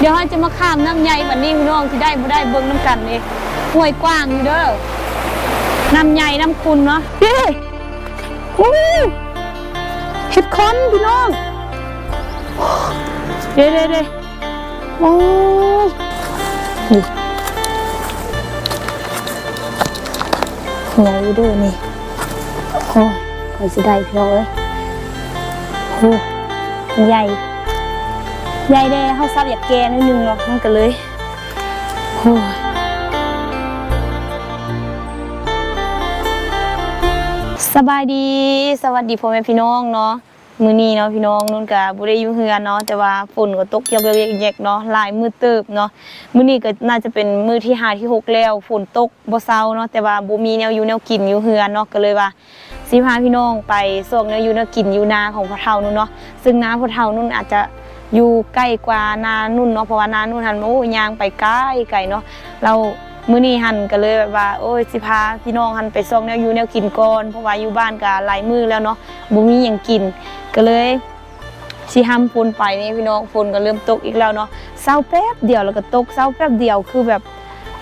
เดี๋ยวเราจะมาข้ามน้ำใหญ่วันนี้พี่น้องที่ได้บ่ได้เบิ่งน้ำกันนี่ห้วยกว้างอยู่เด้อน้ำใหญ่น้ำคุณเนาะเย้อู้เห็ดคอนพี่น้องเด้เด้เด้โอ้นี่ใหญ่อยู่ด้วยนี่โอ้ยก็สิได้พี่น้องเอ้ยโอ้ใหญ่ ยายได้เขาซับอยากแกนิดนึงเนาะมันก็เลยโอ้ยสบายดี สวัสดีพ่อแม่พี่น้องเนาะมื้อนี้เนาะพี่น้องนุ่นกับบ่ได้อยู่เฮือนเนาะแต่ว่าฝนก็ตกเยอกๆแยกๆเนาะหลายมื้อเติบเนาะมื้อนี้ก็น่าจะเป็นมื้อที่ห้าที่หกแล้วฝนตกบ่เซาเนาะแต่ว่าบ่มีแนวอยู่แนวกินอยู่เฮือนเนาะก็เลยว่าสิพาพี่น้องไปส่งแนวอยู่แนวกินอยู่นาของพ่อเฒ่านุ่นเนาะซึ่งนาพ่อเฒ่านุ่นอาจจะ อยู่ใกล้กว่านานุ่นเนาะเพราะว่านานุ่นหันโอ้ยางไปไกลไกลเนาะเรามื้อนี้หันก็เลยแบบว่า โอ้ยสิพาพี่น้องหันไปซองแนวอยู่แนวกินก่อนเพราะว่าอยู่บ้านก็หลายมื้อแล้วเนาะบ่มีหยังกินก็เลยสิห้ามฝนไปนี่พี่น้องฝนก็เริ่มตกอีกแล้วเนาะเศร้าแป๊บเดียวแล้วก็ตกเศร้าแป๊บเดียวคือแบบ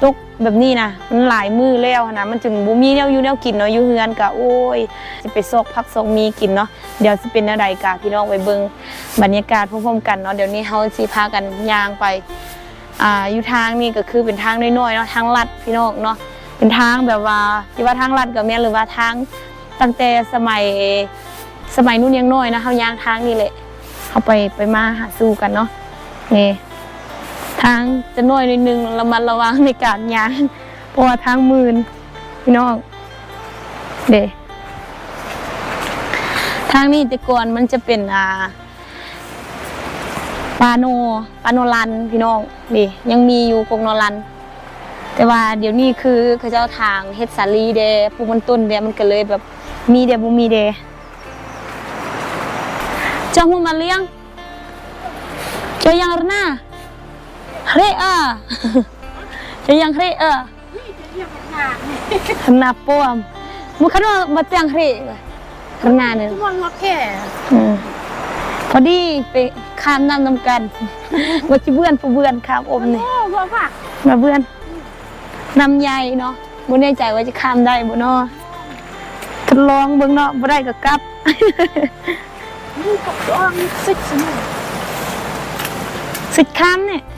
ตกแบบนี้นะมันหลายมือแล้วนะมันจึงบ่มีแนวอยู่แนวกินเนาะอยู่เฮือนก็โอ้ยสิไปซอกพักซอกมีกินเนาะเดี๋ยวสิเป็นแนวใดกะพี่น้องไปเบิ่งบรรยากาศพร้อมๆกันเนาะเดี๋ยวนี้เขาสิพากันย่างไปอ่าอยู่ทางนี่ก็คือเป็นทางน้อยๆเนาะทางลัดพี่น้องเนาะเป็นทางแบบว่าที่ว่าทางลัดกับแม่นหรือว่าทางตั้งแต่สมัยสมัยนู้นยังน้อยนะเขาย่างทางนี่แหละเขาไปไปมาหาสู้กันเนาะนี่ ทางจะน้อยนิดนึงระมัดระวังในการย่างเพราะว่าทางมืนพี่น้องเดทางนี้แต่ก่อนมันจะเป็นอ่าปาโนปาโนรันพี่น้องนี่ยังมีอยู่กงนอรัน แต่ว่าเดี๋ยวนี้คือเขาเจ้าทางเฮ็ดสาลีเดปูมันต้นเดมันก็เลยแบบมีเดบ่มีเดเจ้าหูมาเลี้ยงเจ้ายังรนา เรอะเจ้ายังเรอะขนาป้อมมุคันว่ามาเตียงเรขนาเนี่ยมันมาแค่อืมพอดีไปข้ามน้ำน้ำกันว่าจะเบื่อนผู้เบื่อนข้ามอมนี่โอ้พ่อผักมาเบื่อนน้ำใหญ่เนาะบ่แน่ใจว่าจะข้ามได้บ่เนาะทดลองเบิ่งเนาะบ่ได้ก็กลับนี่กับดองสิบสมุนสิข้ามเนี่ยเ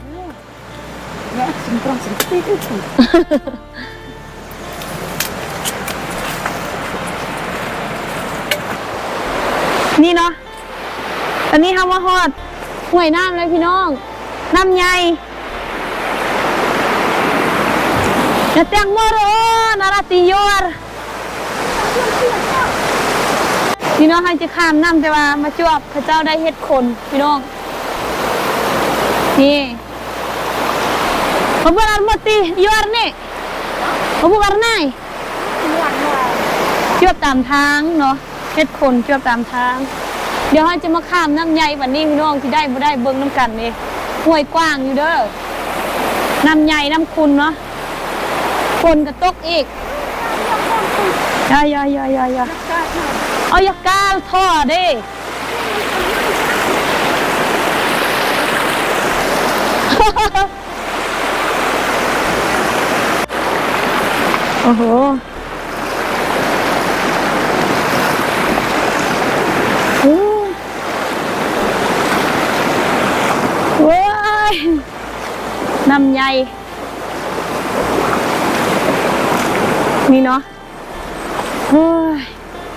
นี่เนาะตอนนี้เฮามาฮอดห้วยน้ำเลยพี่น้อง น้ำใหญ่นะเตียงมอโรนาราติยอร์พี่น้องให้จะข้ามน้ำแต่ว่ามาจวบพระเจ้าได้เฮ็ดคน พี่น้อง นี่ พระบุารมติยอรนี่พระบุารนายวันว่าจวบตามทางเนาะเฮ็ดคนจวบตามทาง เดี๋ยวให้จะมาข้ามน้ำใหญ่วันนี้พี่น้องที่ได้บ่ได้เบิ่งน้ำกันนี่ห้วยกว้างอยู่เด้อน้ำใหญ่น้ำคุณเนาะคนก็ตกอีกอย่าอย่าอย่าอย่าอย่าเอาอยาก้าวท่อเด้ โอ้โห โอ้ว้ายน้ำใหญ่ นี่เนาะเฮ้ย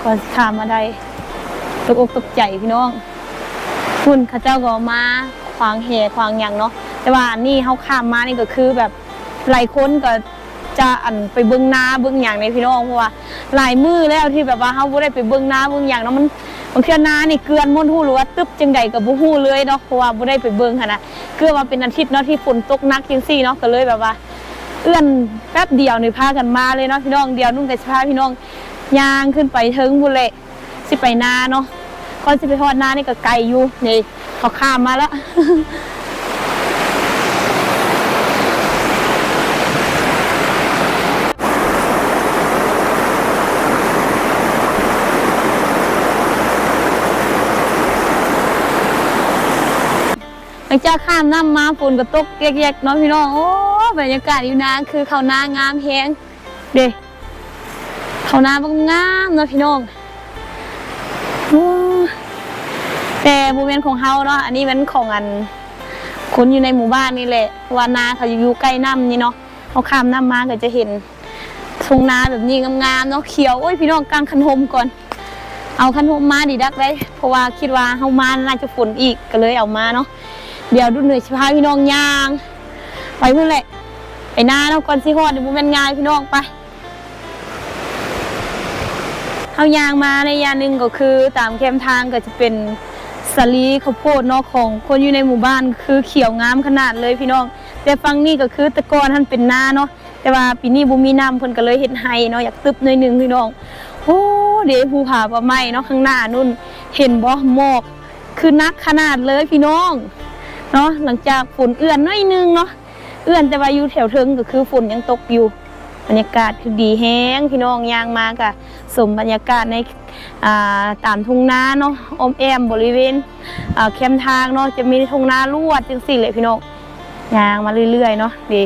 ก่อนขามมาได้ตกอกตกใจพี่น้องคุณข้าเจ้าก็มาขวางแห่ขวางอย่างเนาะแต่ว่านี่เขาข้ามมานี่ก็คือแบบหลายคนก็ จะอันไปเบิ้งนาเบิ้งอย่างในพี่น้องเพราะว่าหลายมือแล้วที่แบบว่าเขาบ่ได้ไปเบิ้งนาเบิ้งอย่างเนาะมันบางเทื่อนานี่เกลือนมนหูหรือว่าตึ๊บจังใดกับบ่ฮู้เลยเนาะเพราะว่าบ่ได้ไปเบิ้งหั่นน่ะเกือว่าเป็นอาทิตย์เนาะที่ฝนตกหนักจังซี่เนาะก็เลยแบบว่า เอื้อนแป๊บเดียวนี่พากันมาเลยเนาะพี่น้องเดียวนุ่งกับสิพาพี่น้องย่างขึ้นไปเทิงบุเละสิไปนาเนาะก่อนสิไปทอดนานี่ก็ไกลอยู่นี่เขาข้ามมาแล้ว ลังจากข้ามน้ำมาฝนก็ตกแยกๆเนาะพี่น้องโอ้บรรยากาศอยู่นาคือเขานางามแฮงเด้เขานาบักงามเนาะพี่น้องแต่โมเมนของเฮาเนาะอันนี้เป็นของอันคนอยู่ในหมู่บ้านนี่แหละว่านาเขาอยู่ใกล้น้ำนี่เนาะเขาข้ามน้ำมาก็จะเห็นทุ่งนาแบบนี้งามๆเนาะเขียวโอ้ยพี่น้องกลางคันโฮมก่อน เอาคันโฮมมาดีดักได้เพราะว่าคิดว่าเฮามาน่าจะฝนอีกก็เลยเอามาเนาะ เดี๋ยวดูเหนื่อยชิพาพี่น้องย่าง ไปเพื่อนแหละไปหน้าเนาะก่อนสิฮอดเดี๋ยวบ่แม่นง่ายพี่น้องไปเอายางมาในยานหนึ่งก็คือตามแคมทางก็จะเป็นสลีข้าวโพดนาะของคนอยู่ในหมู่บ้านคือเขียวงามขนาดเลยพี่น้อง แต่ฟังนี่ก็คือตะกอนท่านเป็นนาเนาะแต่ว่าปีนี้บ่มีน้ำเพิ่นก็เลยเฮ็ดให้เนาะอยากตึบหน่อยหนึงพี่น้องโอ้เดี๋ยวภูผาปะไม้เนาะข้างหน้านู่น เห็นบ่หมอกคือนักขนาดเลยพี่น้อง เนาะหลังจากฝนเอื้อนน้อยนึงเนาะเอื้อนแต่ว่าอยู่แถวเทิงก็คือฝนยังตกอยู่ บรรยากาศคือดีแห้งพี่น้องยางมากะสมบรรยากาศในอ่าตามทุ่งนาเนาะอมแอมบริเวณอ่าแคมทางเนาะจะมีทุ่งนาลวดจังสี่เลยพี่น้องยางมาเรื่อยๆเนาะดี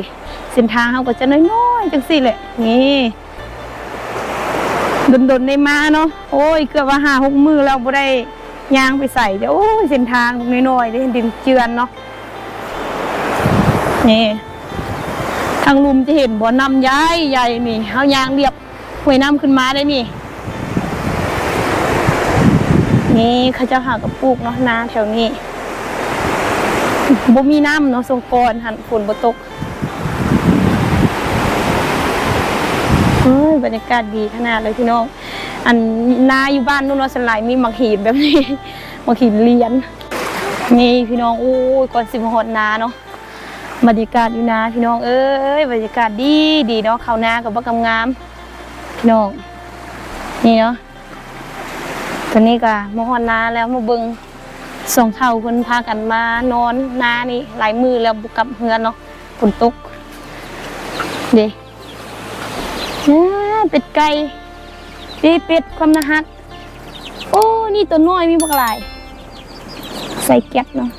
เส้นทางเขาก็จะน้อยๆจังสี่เลยนี่ดนๆได้มาเนาะโอ้ยเกือบว่าหาหกมือแล้วบ่ได้ ยางไปใส่เดี๋ยวโอ้ยเส้นทางน้อยๆได้ดินเจือนเนาะนี่ทางลุมจะเห็นบ่อน้ำย้ายใหญ่นี่เฮายางเรียบห้วยน้ำขึ้นมาได้นี่ นี่เขาเจะหากับปลูกเนาะนาแถวนี้บ่มีน้ำเนาะสงกรานต์หันฝนบ่ตกเฮ้ยบรรยากาศดีขนาดเลยพี่น้อง อันนาอยู่บ้านนู่นเนาสลายมีหมักหีบแบบนี้หมักหีบเลียนนี่พี่น้องโอ้ยก่อนสิมหดนาเนาะบรรยากาศอยู่นาพี่น้องเอ้ยบรรยากาศดีดีเนาะเขานากับบักงามพี่น้องนี่เนาะตอนนี้ก็มาฮอนนาแล้วมาเบิงสองเท่าเพิ่นพากันมานอนนานี่หลายมือแล้วบุกกับเฮือนเนาะฝนตกเด้อ่าเป็ดไก่ ดีเป็ดความนะฮัก โอ้ นี่ตัวน้อยมีบักหลาย ใส่แก๊สเนาะ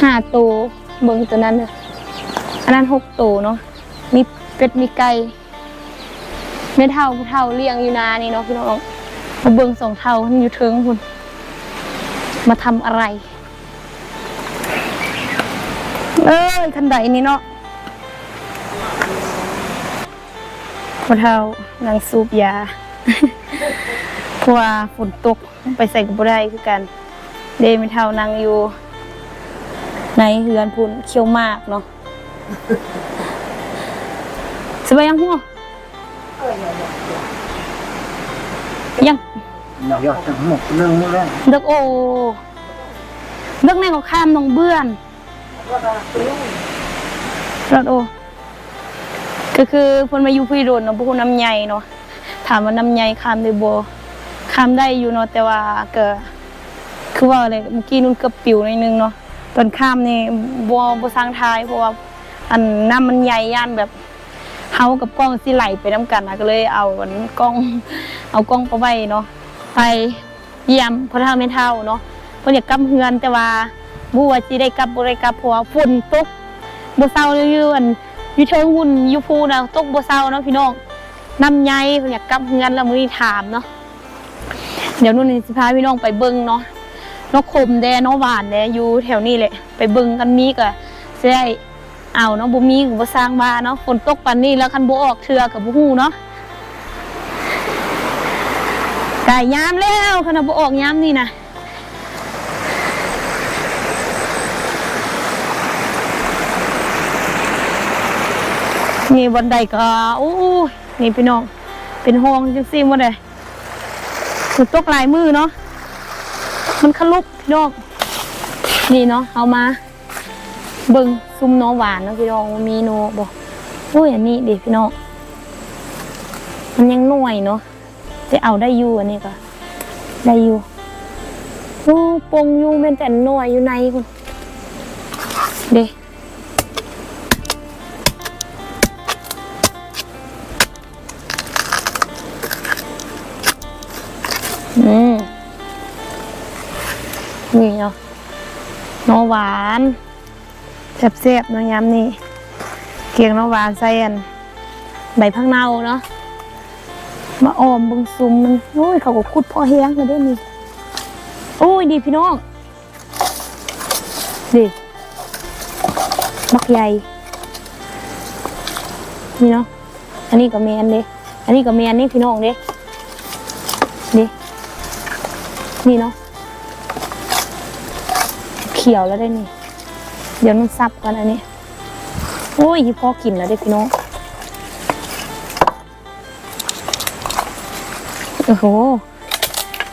ห้าตัวเบิ่งตัวนั้นเด้ออันนั้นหกตัวเนาะ มีเป็ดมีไก่ไม่เท่าผู้เท่าเลี้ยงอยู่นานี่เนาะพี่น้องมาเบิ่งสองเท่าอยู่เทิงคุณมาทำอะไร เอ้ยคันใดนี่เนาะผู้เท่านางสูบยา เพราะว่าฝนตกไปใส่กับบ่ได้คือกัน เดไม่เท่านางอยู่ ในเฮือนพุ่นเคี้ยวมากเนาะสบายยังหัวยัง Nhỏ giọt chẳng một lưng nữa lên เด็กโอเด็กในเขาข้ามน้องเบื่อนรถโอก็คือเพิ่นมาอยู่พี่โดนเนาะพวกน้ำใหญ่เนาะ ถามว่าน้ำใหญ่ข้ามได้บ่ข้ามได้อยู่เนาะแต่ว่าก็คือว่าอะไรเมื่อกี้นุ่นเกือบปิวหนิดนึงเนาะตอนข้ามนี่บ่บ่สร้างทายเพราะว่าอันน้ำมันใหญ่ย่านแบบเฮากับกล้องสิไหลไปน้ำกันนะก็เลยเอาอันกล้องเอากล้องไปไว้เนาะไปเยี่ยมพ่อเฒ่าแม่เฒ่าเนาะเพิ่นอยากกลับเฮือนแต่ว่าบ่ว่าสิได้กลับบ่ได้กลับเพราะว่าฝนตกบ่เซาเลยอยู่อันอยู่เทิงหุ่นอยู่ภูนะตกบ่เซาเนาะพี่น้อง น้ำใหญ่เพิ่นอยากกลับเฮือนแล้วมื้อนี้ถามเนาะเดี๋ยวนุ่นสิพาพี่น้องไปเบิ่งเนาะนกคมแดนกหวานแดอยู่แถวนี้แหละไปเบิ่งกันมีก็สิได้เอาเนาะบ่มีก็บ่สร้างบ้านเนาะฝนตกปานนี้แล้วคันบ่ออกเทื่อก็บ่ฮู้เนาะกายยามแล้วคันว่าบ่ออกยามนี่นะนี่บันไดก็โอ้ นี่พี่น้อง เป็นห้องจังซี่หมดเลยฝนตกหลายมือเนาะ มันขลุกพี่น้อง นี่เนาะ เอามา เบิ่งซุ่มโนหวานเนาะพี่น้อง มีโนบอกโอ้ยอันนี้ดิพี่น้อง มันยังหน่วยเนาะ จะเอาได้อยู่อันนี้ก็ ได้อยู่โอ้ปงอยู่เป็นแต่หน่วยอยู่ในคุณเด้ อืมนี่เนาะโนหวานแซ่บๆนาะยามนี้เกียงนาะหวานใส่อันใบพังเนาเนาะมาออมบึงซุมมันโอ้ยเขาก็คุดพอแห้งกันได้นี่โอ้ยดีพี่น้องดิบักใหญ่นี่เนาะอันนี้ก็แมนเด้อันนี้ก็แมนนี่พี่น้องเด้ นี่เนาะเขียวแล้วได้นี่ เดี๋ยวมันซับกันอันนี้โอ้ยยี่พอกินแล้วเด้พี่น้องโอ้โห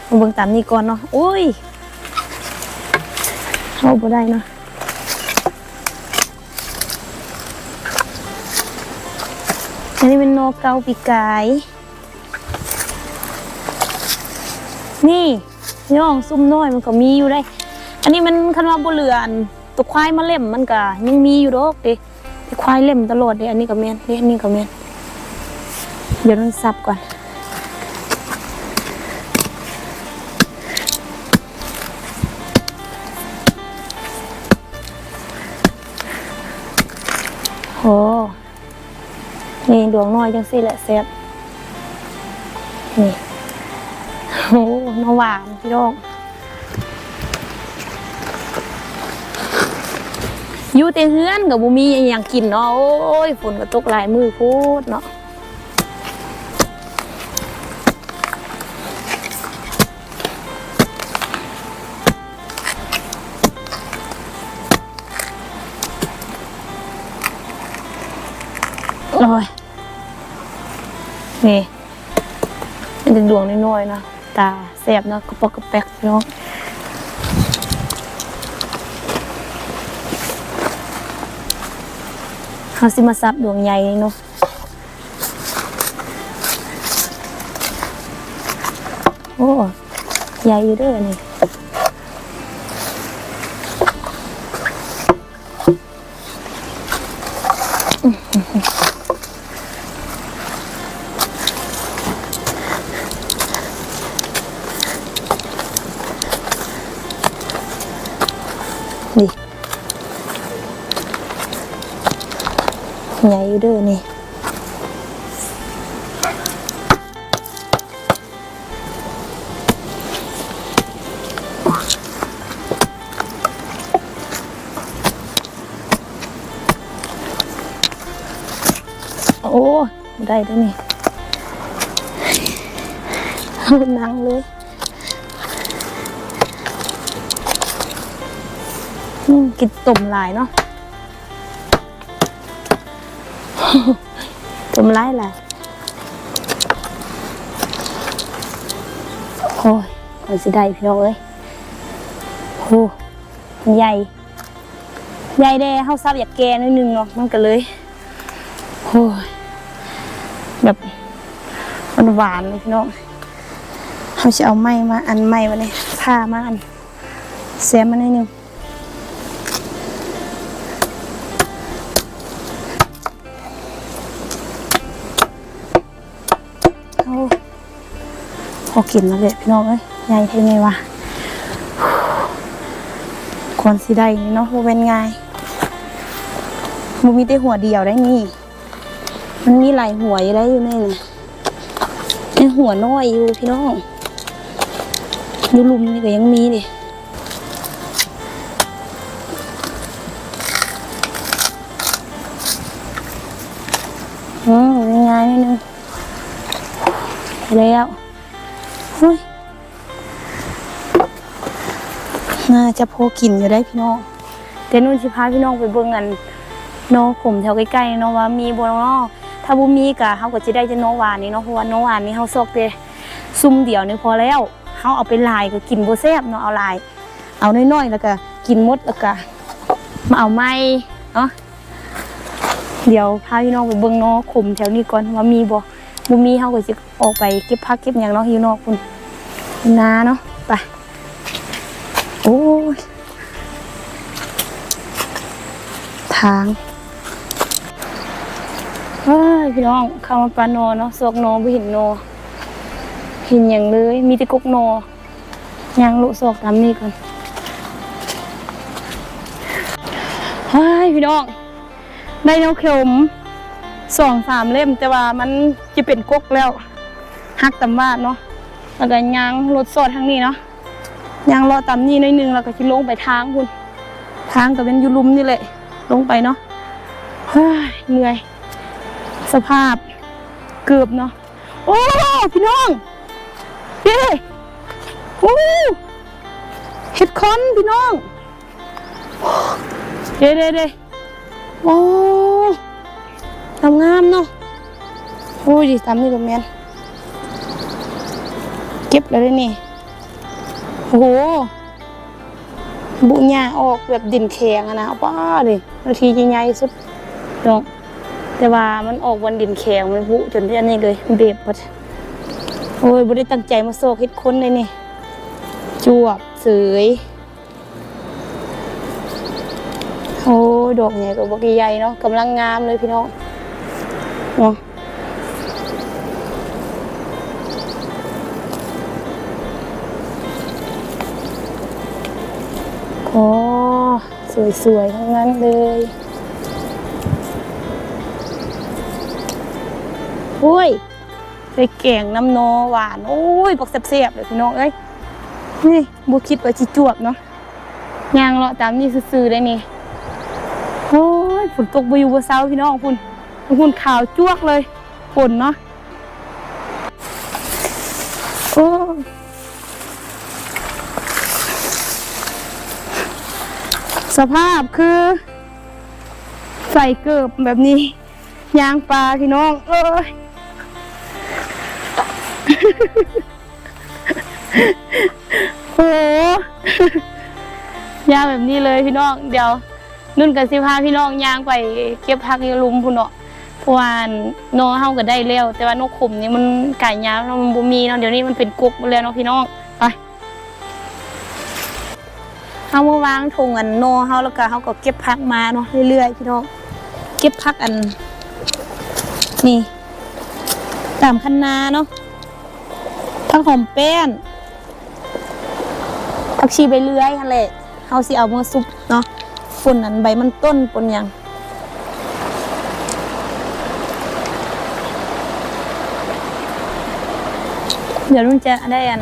มาเบิ่งตามนี่ก่อนเนาะโอ้ยเอาบ่ได้เนาะอันนี้เป็นนกเกาปีกายนี่ ย่องซุ่มน้อยมันก็มีอยู่ได้ อันนี้มันคันว่าบ่เหลือนตัวควายมาเล่มมันก็ยังมีอยู่ดอกเด้ควายเล่มตลอดเด้อันนี้ก็แม่นเด้อันนี้ก็แม่นเดี๋ยวมันซับก่อนโหนี่ดวงน้อยจังสิแหละเซฟนี่โอ้ น้าหวานพี่น้องอยู่แต่เฮือนกับบุมีอย่างกินเนาะโอ้ยฝนก็ตกหลายมือพูดเนาะโอ้ยนี่มันดวงน้อยๆเนาะตา แสบเนาะกระปอกกระแปกพี่น้องเขาสิมาซับดวงใหญ่นี่เนาะโอ้ใหญ่อยู่เด้อนี่ โอ้ได้ได้วนี่เอานังเลยกินต้มลายเนาะต้มลายหลายโอ้ยมันสิได้พี่น้องเอ้ยโอ้ใหญ่ใหญ่เด้เฮาซับอยากแกนิดนึงเนาะมันก็เลยโอ้ย มันหวานเลยพี่น้องเฮาจะเอาไม้มาอันไม้มาเนี่ยผ้ามาอันแซมมาหน่อยนึงโอ้พอกินแล้วเลยพี่น้องเอ้ยใหญ่เท่ไงวะควรสิได้นี่เนาะบ่เป็นไงมันมีแต่หัวเดียวได้นี่ มันมีหลายหัวอยู่ได้อยู่ในนี่เป็นหัวน้อยอยู่พี่น้องอยู่ลุมนี่ก็ยังมีดิอืมเป็นนิดนึงแล้วเฮ้ยน่าจะพอกินอยู่ได้พี่น้องแต่นุ่นสิพาพี่น้องไปเบิ่งกันโนผมแถวใกล้ๆเนาะว่ามีบ่เนาะ ถ้าบ่มีก็เฮาก็สิได้จะโนวานนี่เนาะเพราะว่าโนวานนี่เฮาซอกแต่ซุ่มเดียวนี่พอแล้วเฮาเอาไปลายก็กินบ่แซ่บเนาะเอาลาย เอาน้อยๆแล้วก็กินหมดแล้วก็มาเอาไม้เนาะเดี๋ยวพาพี่น้องไปเบิ่งเนาะขมแถวนี้ก่อนว่ามีบ่บุมีเขาก็จะออกไปเก็บผักเก็บอย่างเนาะอยู่นอกคุณนาเนาะไปโอ้ยทาง ยพี่น้องเข้ามาปลาโนเนาะสวกโนไม่เห็นโนเห็นอย่างเลย มีแต่กุกโนยางลุสวกตามนี่ก่อนเฮ้ยพี่น้องได้แนวเข็มสองสามเล่ม แต่ว่ามันจะเป็นกกแล้วหักตำบาดเนาะแล้วก็ยางรถสอดทางนี้เนาะยางรอตำนี่หน้อยนึงแล้วก็จะลงไปทางคุณทางก็เป็นยูลุมนี่แหละลงไปเนาะเฮ้ยเหนื่อย สภาพเกือบเนาะโอ้พี่น้องเย้โอ้เห็ดคอนพี่น้องเด้เด้เด้โอ้ทำงามเนาะโอ้ยทำนี่ก็แมนเก็บแล้วด้นี่โอ้โหบุญญาออกแบบดินแข็งอะนะป้าดินาทีใหญ่ๆสุดเนาะ แต่ว่ามันออกวันดินแข็งมันพุจนที่อันนี้เลยเบบหมดโอ้ยบ่ได้ตั้งใจมาโซกเฮ็ดค้นเลยนี่ จวบเสยโอ้ดอกใหญ่กับบักใหญ่เนาะกำลังงามเลยพี่น้องเนาะโอ้สวยๆทั้งนั้นเลย โอ้ยใส่แกงน้ำโนหวาน โอ้ยบอกแซ่บๆเลยพี่น้องเอ้ยนี่บุคิดว่าจิจวบเนาะยางเลาะตามนี่ซื่อๆได้นี่โอ้ยฝนตกบอยู่บนเสาพี่น้องพุ่นพุ่นขาวจวกเลยฝนเนาะโอ้สภาพคือ ใส่เกิบแบบนี้ยางปลาพี่น้อง เอ้ย โหยางแบบนี้เลยพี่น้อง เดี๋ยว นุ่นกับสิพาพี่น้องยางไปเก็บผักอยาลุมพุ่นเนาะเพราะว่าโนเฮาก็ได้แล้วแต่ว่านกขุมนี่มันไก่ยาวมันบ่มีเนาะเดี๋ยวนี้มันเป็นกุกแล้วเนาะพี่น้องไปเฮามาวางถุงอันโนเฮาแล้วก็เฮาก็เก็บผักมาเนาะเรื่อยๆพี่น้องเก็บผักอัน นี่ตามคันนาเนาะ ผักหอมแป้นผักชีใบเลื่อยนั่นแหละเฮาสิเอามาซุปเนาะฝนนั้นใบมันต้นปนยังเดี๋ยวนุ่นจะได้อัน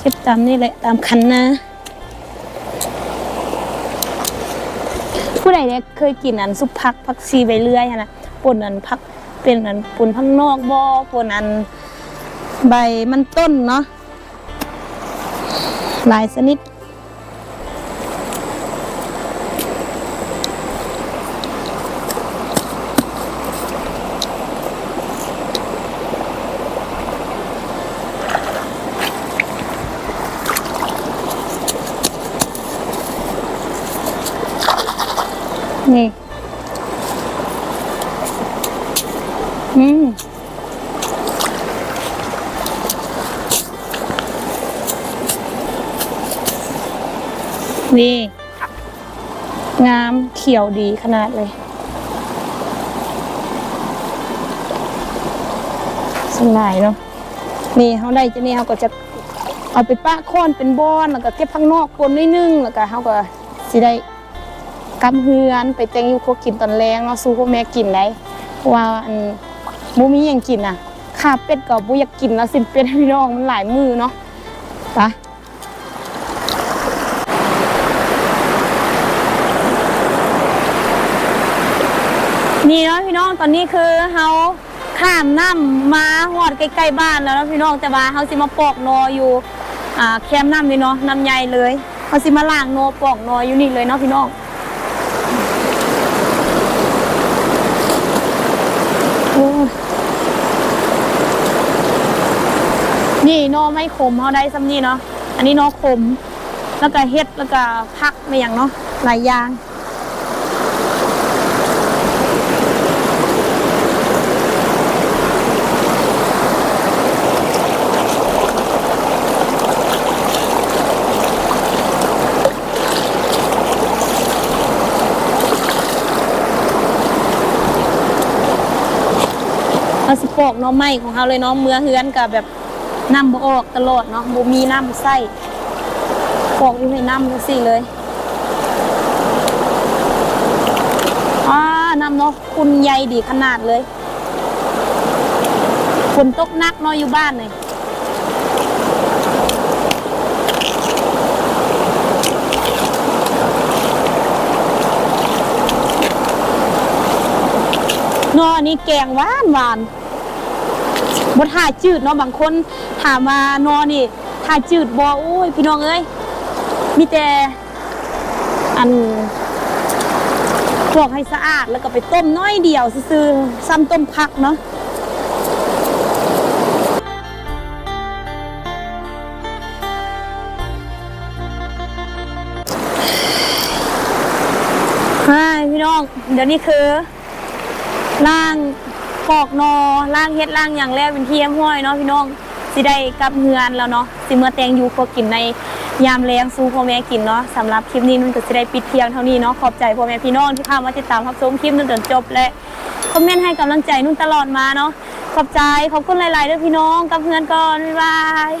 เก็บตามนี่แหละตามคันนาผู้ใดเนี่ยเคยกินอันซุปผักผักชีใบเลื่อยนะปนอันผักเป็นอันปนพังนอกบ่ป่นอัน ใบมันต้นเนาะหลายชนิด ขียวดีขนาดเลยสลายเนาะนี่เขาได้จะนี่เขาก็จะเอาไปปะค้อนเป็นบอนแล้วก็เก็บข้างนอกปนนิดนึงแล้วก็เขาก็สิได้กำเฮือนไปแตงอยู่ครัวกินตอนแรงเนาะสู้พ่อแม่กินได้เพราะว่าอันบ่มีหยังกินอะข้าเป็ดก็บ่อยากกินแล้วสินเป็ดพี่น้องมันหลายมือเนาะไป นี่เนาะพี่น้องตอนนี้คือเฮาข้ามน้ำมาฮอดใกล้ๆบ้านแล้วนะพี่น้องแต่ว่าเฮาสิมาปอกนออยู่อ่าแคมน้ำนี่เนาะน้ำใหญ่เลยเฮาสิมาล้างนอปอกนออยู่นี่เลยเนาะพี่น้องนี่นอไม่ขมเขาได้ซ้ำนี่เนาะอันนี้นอขม แล้วก็เฮ็ดแล้วก็พักไม่อย่างเนาะหลายอย่าง เราสิปอกน้องไม้ของเขาเลยเนาะเมื่อเฮือนกับแบบน้ำบ่ออกตลอดเนาะบ่มีน้ำใส่ปอกอยู่ในน้ำจังซี่าน้ำเลยะคุณใหญ่ดีขนาดเลยฝนตกนักเนาะอยู่บ้านเลยนอนนี้แกงหวานหวาน บดถ่าจืดเนาะบางคนถามมานอนี่ถ่าจืดบอโอ้ยพี่น้องเอ้ยมีแต่อันพวกให้สะอาดแล้วก็ไปต้มน้อยเดียวซื่อซ้ำต้มผักเนาะใช่พี่น้อง เดี๋ยวนี้คือล่าง ปอกนอล่างเฮ็ดล่างอย่างแรกเป็นเทียมห้อยเนาะพี่น้องสิได้กลับเฮือนแล้วเนาะสิเมื่อแตงอยู่พวกกินในยามแรงสู้พ่อแม่กินเนาะสำหรับคลิปนี้นุ่นก็สิได้ปิดเพียงเท่านี้เนาะขอบใจพ่อแม่พี่น้องที่เข้ามาติดตามรับชมคลิปนุ่นจนจบและคอมเมนต์ให้กำลังใจนุ่นตลอดมาเนาะขอบใจขอบคุณหลายๆเด้อพี่น้องกลับเฮือนก่อนบ๊ายบาย